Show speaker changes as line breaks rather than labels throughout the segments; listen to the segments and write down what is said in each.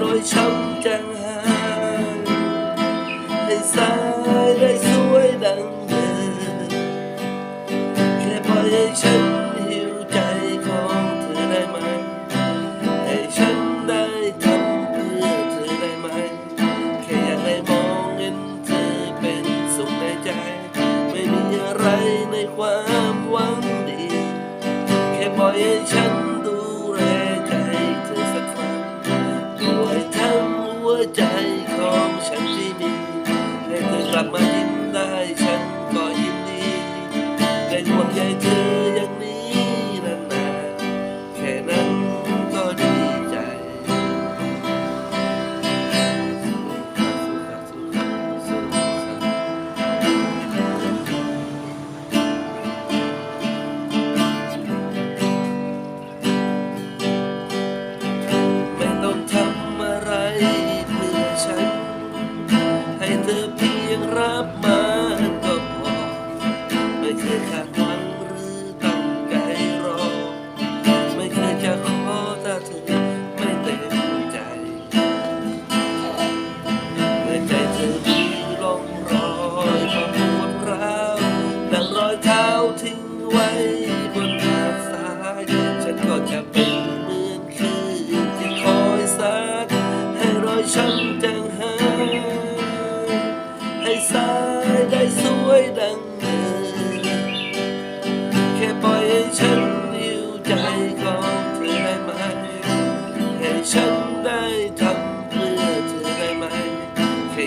ให้รอยช้ำจางหายให้สายได้สวยดังเดิมแค่ปล่อยให้ฉันหิวใจของเธอได้ไหม ให้ฉันได้ทำเพื่อเธอได้ไหม แค่อยากได้มองเห็นเธอเป็นสุขในใจ ไม่มีอะไรในความหวังดี แค่ปล่อยให้ฉันดู ลับมายิ้มได้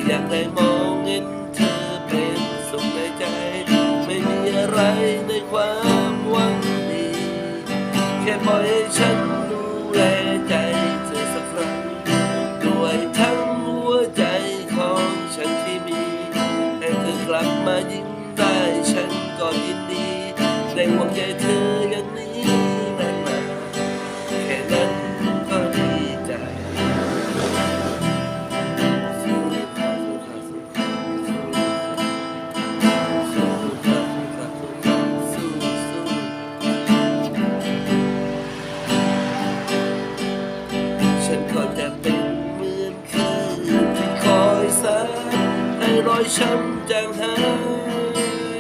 แค่อ ฉันก็จะเป็นเหมือนคืนที่คอยสายให้รอยช้ำจางหา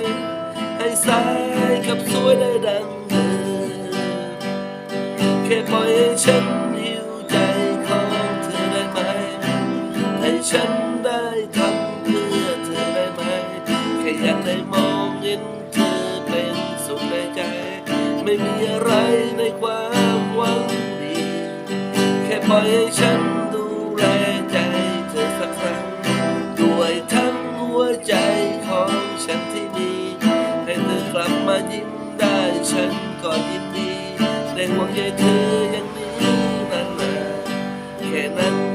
ยให้สายกับสวยได้ดังเดิมแค่ปล่อยให้ฉันหิวใจของเธอได้ไหม ให้ฉันได้ทำเพื่อเธอได้ไหม แค่อยากได้มองเห็นเธอเป็นสุขในใจ ไม่มีอะไรในความหวัง ล่อยให้ฉันดูแลใจเธอสักครั้งด้วยทั้งหัวใจของฉันที่มีให้เธอกลับมายิ้มได้ฉันก็ยินดีได้ห่วงใยเธออย่างนี้นานๆแค่นั้น